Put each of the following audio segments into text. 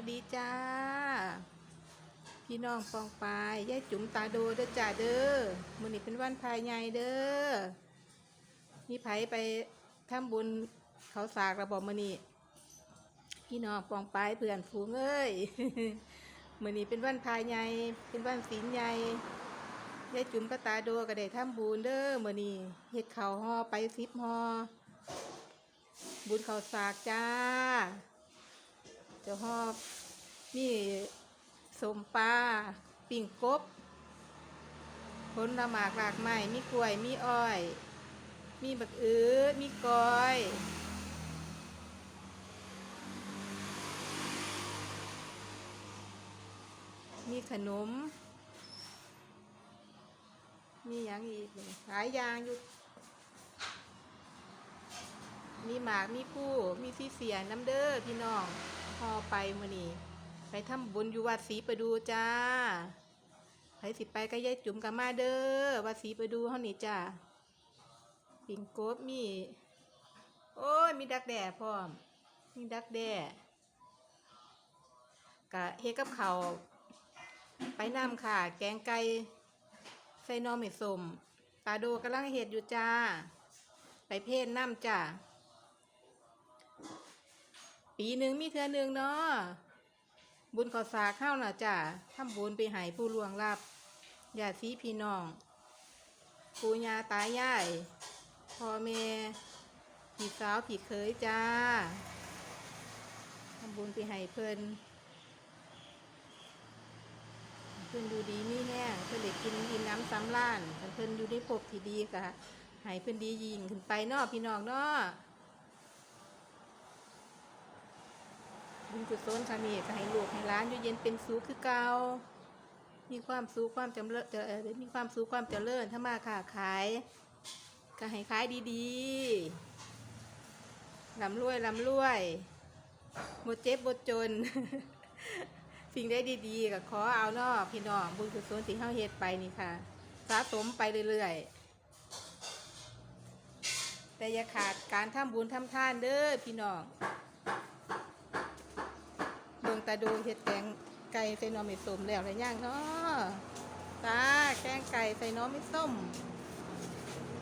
วัสดีจ้า พี่น้องปองปายยายจุ๋มตาโดเด้อจ้าเด้อมื้อนี้เป็นวันภายใหญ่เด้อมีไผไปทำบุญเขาสากระบอกมื้อนี้พี่น้องปองปายเพื่อนฝูงเอ้ยมื้อนี้เป็นวันภายใหญ่เป็นวันศีลใหญ่ยายจุ๋มกับตาโดก็ได้ทำบุญเด้อมื้อนี้เฮ็ดข้าวห่อไป10ห่อบุญข้าวสากจ้า จ้าหอบมีสมปลาปิ่งกบผลละหมากหลากไม้มีกล้วย มีอ้อย มีบักอื้อมีกอยมีขนม มีอย่างอีกหลายอย่างอยู่ มีหมาก มีผู้ มีที่เสียน้ำเด้อพี่น้อง พอไปมื้อนี้ไปทำบุญอยู่วัดศรีประดูจ้าไปสิไปก็ยายจุ๋มกับมาเด้อวัดศรีประดูเฮานี่จ้าปิ่งกบมี โอ้ยมีดักแด่พร้อม มีดักแด่กะเฮกับเขาวไปน้ำค่ะ แกงไก่ใส่นอเม็ดสมตาโดกำลังเฮ็ดอยู่จ้า ไปเพศน้ำจ้า ปีหนึ่งมีเทือหนึ่งเนาะบุญขอสาเข้าน่ะจ้ะทำบุญไปให้ผู้ลวงลับญาติพี่น้องปู่ย่าตายายพ่อแม่พี่สาวพี่เคยจ้าทำบุญไปให้เพิ่นเพิ่นดูดีมีแห้งเพิ่นได้กินอิ่มน้ำสำล้านถ้าเพิ่นอยู่ในภพที่ดีกะให้เพิ่นดียิงขึ้นไปนาะพี่น้องเนาะ บุญกุศลค่ะนี่ก็ให้ลูกให้ร้านอยู่เย็นเป็นสุขคือเก่ามีความสุขความจำเริญจเอ่อมีความสุขความเจริญถ้ามาค้าขาย ก็ให้ขายดีๆลำรวยลำรวยหมเจ็บหมจน สิ่งได้ดีๆก็ขอเอานาะพี่น้องบุญกุศลที่เฮาเฮ็ดไปนี่ค่ะสะสมไปเรื่อยๆ แต่อย่าขาดการทำบุญทำทานเด้อพี่น้อง เบิ่งตาดูเห็ดแกงไก่ใส่น้อไม่ส้มแล้วอะไรย่างเนาะตาแกงไก่ใส่น้อไม่ส้ม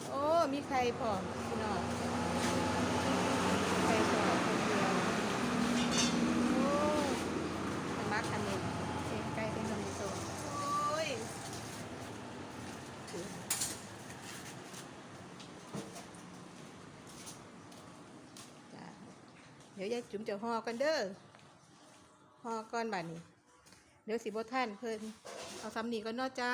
โอ้ มีไข่พร้อมพี่น้องไข่พร้อมคนเดียวโอ้สมักอันนี้แกงไก่ใส่น้อไม่ส้มโอ้ยเดี๋ยวยายจุ๋มจะห่อกันเด้อ อก่อนบัดนี้ เดี๋ยวสิบท่านเพิ่นเอาซ้ำนี้ก็นอจ้า